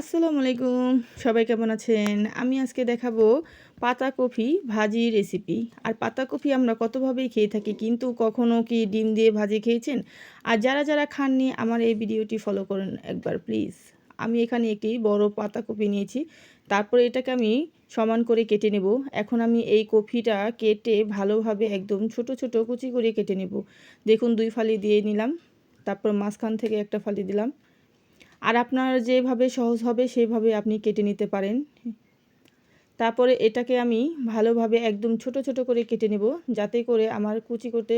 আসসালামু আলাইকুম। সবাই কেমন আছেন? আমি আজকে দেখাবো পাতাকপি ভাজি রেসিপি আর পাতাকপি আমরা কতভাবেই খেয়ে থাকি, কিন্তু কখনো কি ডিম দিয়ে ভাজি খেয়েছেন? আর যারা যারা খাননি, আমার এই ভিডিওটি ফলো করুন একবার প্লিজ আমি এখানে একটি বড় পাতা পাতাকপি নিয়েছি। তারপরে এটাকে আমি সমান করে কেটে নেব। এখন আমি এই কপিটা কেটে ভালোভাবে একদম ছোট ছোট কুচি করে কেটে নেব। দেখুন, দুই ফালি দিয়ে নিলাম। তারপর মাঝখান থেকে একটা ফালি দিলাম। আর আপনার যেভাবে সহজ হবে সেইভাবে আপনি কেটে নিতে পারেন। তারপরে এটাকে আমি ভালোভাবে একদম ছোট ছোট করে কেটে নেব, যাতে করে আমার কুচি করতে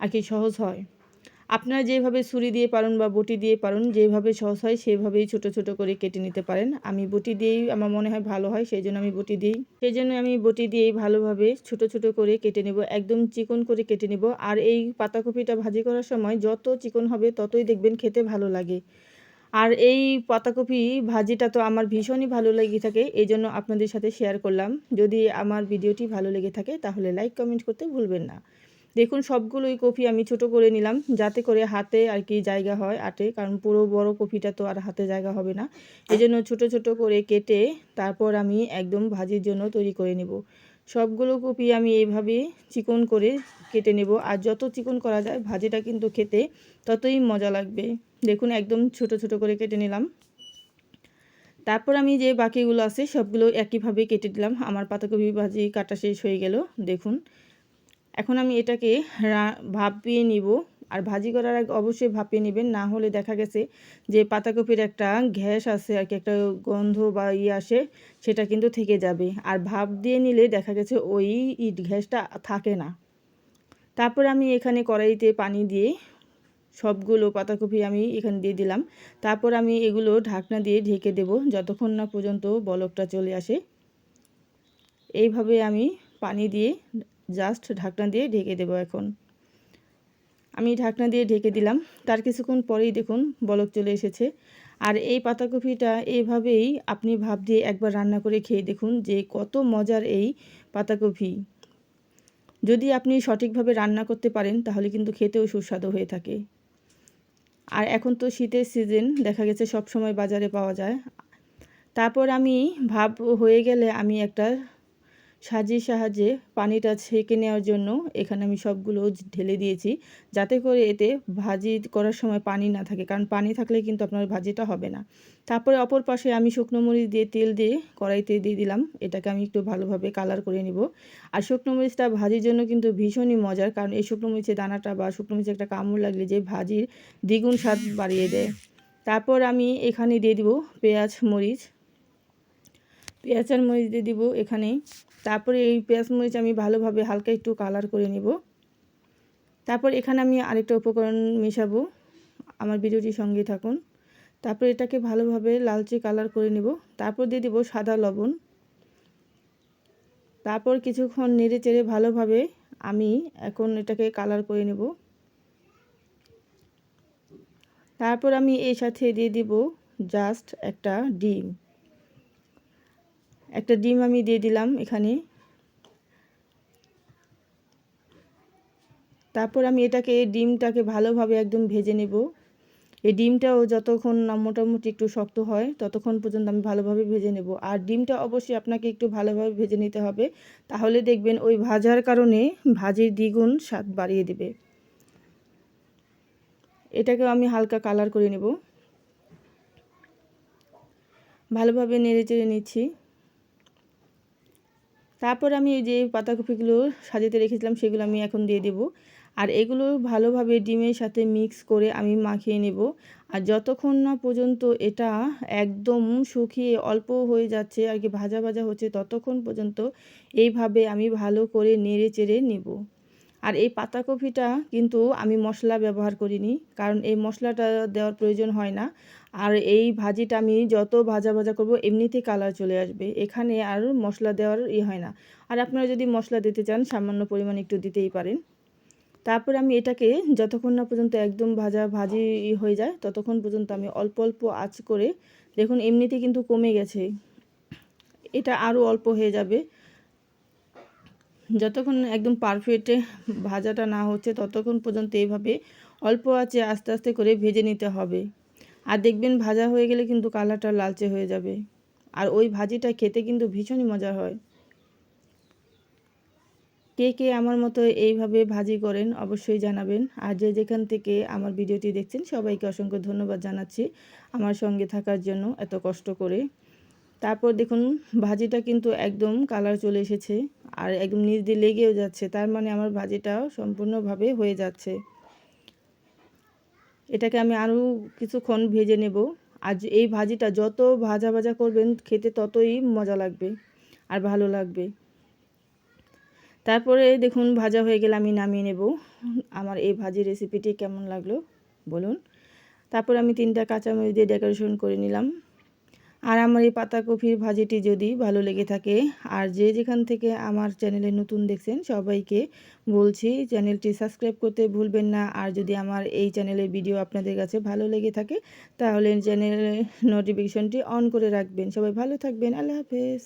আর কি সহজ হয়। আপনারা যেভাবে ছুরি দিয়ে পারুন বা বটি দিয়ে পারুন, যেভাবে সহজ হয়, সেভাবেই ছোট ছোট করে কেটে নিতে পারেন। আমি বটি দিয়েই আমার মনে হয় ভালো হয় সেই জন্য আমি বটি দিই। সেই জন্য আমি বটি দিয়েই ভালোভাবে ছোট ছোট করে কেটে নেব, একদম চিকন করে কেটে নেব। আর এই পাতাকপিটা ভাজি করার সময় যত চিকন হবে, ততই দেখবেন খেতে ভালো লাগে। আর এই পাতাকপি ভাজিটা তো আমার ভীষণই ভালো লেগে থাকে, এই জন্য আপনাদের সাথে শেয়ার করলাম। যদি আমার ভিডিওটি ভালো লেগে থাকে, তাহলে লাইক কমেন্ট করতে ভুলবেন না। দেখুন, সবগুলোই কপি আমি ছোট করে নিলাম, যাতে করে হাতে আর কি জায়গা হয় আটে, কারণ পুরো বড় কপিটা তো আর হাতে জায়গা হবে না। এই জন্য ছোটো ছোটো করে কেটে তারপর আমি একদম ভাজির জন্য তৈরি করে নেব। সবগুলো কপি আমি এইভাবে চিকন করে কেটে নেব। আর যত চিকন করা যায়, ভাজিটা কিন্তু খেতে ততই মজা লাগবে। দেখুন, একদম ছোট ছোট করে কেটে নিলাম। তারপর আমি যে বাকিগুলো আছে, সবগুলো একইভাবে কেটে দিলাম। আমার পাতাকপি ভাজি কাটা শেষ হয়ে গেল। দেখুন, এখন আমি এটাকে ভাপিয়ে নিব। আর ভাজি করার আগে অবশ্যই ভাপিয়ে নেবেন। না হলে দেখা গেছে যে পাতাকপির একটা ঘ্যাস আছে আর কি, একটা গন্ধ বা ইয়ে আসে, সেটা কিন্তু থেকে যাবে। আর ভাপ দিয়ে নিলে দেখা গেছে ওই ইট ঘ্যাসটা থাকে না। তারপর আমি এখানে কড়াইতে পানি দিয়ে সবগুলো পাতাকপি আমি এখানে দিয়ে দিলাম। তারপর আমি এগুলো ঢাকনা দিয়ে ঢেকে দেব যতক্ষণ না পর্যন্ত বলকটা চলে আসে। এইভাবে আমি পানি দিয়ে জাস্ট ঢাকনা দিয়ে ঢেকে দেব এখন। আমি ঢাকনা দিয়ে ঢেকে দিলাম। তার কিছুক্ষণ পরেই দেখুন বলক চলে এসেছে। আর এই পাতাকপিটা এইভাবেই আপনি ভাব দিয়ে একবার রান্না করে খেয়ে দেখুন যে কত মজার এই পাতাকপি। যদি আপনি সঠিকভাবে রান্না করতে পারেন, তাহলে কিন্তু খেতেও সুস্বাদু হয়ে থাকে। আর এখন তো শীতের সিজন, দেখা গেছে সব সময় বাজারে পাওয়া যায়। তারপর আমি ভাব হয়ে গেলে আমি একটা সাজির সাহায্যে পানিটা ছেঁকে নেওয়ার জন্য এখানে আমি সবগুলো ঢেলে দিয়েছি। যাতে করে এতে ভাজি করার সময় পানি না থাকে। কারণ পানি থাকলে কিন্তু আপনার ভাজিটা হবে না। তারপরে অপর পাশে আমি শুকনো মরিচ দিয়ে তেল দিয়ে কড়াইতে দিয়ে দিলাম। এটাকে আমি একটু ভালোভাবে কালার করে নিব। আর শুকনো মরিচটা ভাজির জন্য কিন্তু ভীষণই মজার। কারণ এই শুকনো মরিচের দানাটা বা শুকনো মরিচের একটা কামড় লাগলে যে ভাজির দ্বিগুণ স্বাদ বাড়িয়ে দেয়। তারপর আমি এখানে দিয়ে দিব পেঁয়াজ মরিচ। পেঁয়াজ আর মরিচ দিয়ে দিব এখানে তারপরে এই পেঁয়াজ মরিচ আমি ভালোভাবে হালকা একটু কালার করে নিব। তারপর এখানে আমি আরেকটা উপকরণ মেশাবো। আমার ভিডিওটির সঙ্গে থাকুন। তারপর এটাকে ভালোভাবে লালচে কালার করে নেব। তারপর দিয়ে দিব সাদা লবণ। তারপর কিছুক্ষণ নেড়ে চেড়ে ভালোভাবে আমি এখন এটাকে কালার করে নেব। তারপর আমি এই সাথে দিয়ে দিব জাস্ট একটা ডিম। একটা ডিম আমি দিয়ে দিলাম এখানে। তারপর আমি এটাকে এই ডিমটাকে ভালোভাবে একদম ভেজে নেব। এই ডিমটাও যতক্ষণ মোটামুটি একটু শক্ত হয়, ততক্ষণ পর্যন্ত আমি ভালোভাবে ভেজে নেব। আর ডিমটা অবশ্যই আপনাকে একটু ভালোভাবে ভেজে নিতে হবে। তাহলে দেখবেন ওই ভাজার কারণে ভাজির দ্বিগুণ স্বাদ বাড়িয়ে দেবে। এটাকেও আমি হালকা কালার করে নেব। ভালোভাবে নেড়ে চেড়ে নিচ্ছি। তারপর আমি ওই যে পাতাকপিগুলো সাজাতে রেখেছিলাম, সেগুলো আমি এখন দিয়ে দেব। আর এগুলো ভালোভাবে ডিমের সাথে মিক্স করে আমি মাখিয়ে নেব। আর যতক্ষণ না পর্যন্ত এটা একদম শুকিয়ে অল্প হয়ে যাচ্ছে, আর কি ভাজা ভাজা হচ্ছে, ততক্ষণ পর্যন্ত এইভাবে আমি ভালো করে নেড়ে চেড়ে নেব। আর এই পাতাকপিটা কিন্তু আমি মশলা ব্যবহার করিনি, কারণ এই মশলাটা দেওয়ার প্রয়োজন হয় না। আর এই ভাজিটা আমি যত ভাজা ভাজা করব এমনিতেই কালার চলে আসবে, এখানে আর মশলা দেওয়ার ই হয় না। আর আপনারা যদি মশলা দিতে চান, সামান্য পরিমাণ একটু দিতেই পারেন। তারপর আমি এটাকে যতক্ষণ না পর্যন্ত একদম ভাজা ভাজি হয়ে যায়, ততক্ষণ পর্যন্ত আমি অল্প অল্প আঁচ করে, দেখুন এমনিতে কিন্তু কমে গেছে। এটা আরও অল্প হয়ে যাবে। যতক্ষণ একদম পারফেক্টে ভাজাটা না হচ্ছে, ততক্ষণ পর্যন্ত এইভাবে অল্প আছে আস্তে আস্তে করে ভেজে নিতে হবে। আর দেখবেন ভাজা হয়ে গেলে কিন্তু কালারটা লালচে হয়ে যাবে। আর ওই ভাজিটা খেতে কিন্তু ভীষণই মজা হয়। কে কে আমার মতো এইভাবে ভাজি করেন অবশ্যই জানাবেন। আর যে যেখান থেকে আমার ভিডিওটি দেখছেন, সবাইকে অসংখ্য ধন্যবাদ জানাচ্ছি আমার সঙ্গে থাকার জন্য এত কষ্ট করে। তারপর দেখুন, ভাজিটা কিন্তু একদম কালার চলে এসেছে। আর একদম নিচ দিয়ে লেগেও যাচ্ছে। তার মানে আমার ভাজিটাও সম্পূর্ণভাবে হয়ে যাচ্ছে। এটাকে আমি আরও কিছুক্ষণ ভেজে নেব। আর এই ভাজিটা যত ভাজা ভাজা করবেন খেতে ততই মজা লাগবে আর ভালো লাগবে। তারপরে দেখুন ভাজা হয়ে গেলে আমি নামিয়ে নেব। আমার এই ভাজি রেসিপিটি কেমন লাগল বলুন। তারপর আমি তিনটা কাঁচামরিচ দিয়ে ডেকোরেশন করে নিলাম। আর আমার এই পাতাকপির ভাজিটি যদি ভালো লেগে থাকে, আর যে যেখান থেকে আমার চ্যানেলে নতুন দেখছেন সবাইকে বলছি চ্যানেলটি সাবস্ক্রাইব করতে ভুলবেন না। আর যদি আমার এই চ্যানেলের ভিডিও আপনাদের কাছে ভালো লেগে থাকে, তাহলে চ্যানেলের নোটিফিকেশনটি অন করে রাখবেন। সবাই ভালো থাকবেন। আল্লাহ হাফেজ।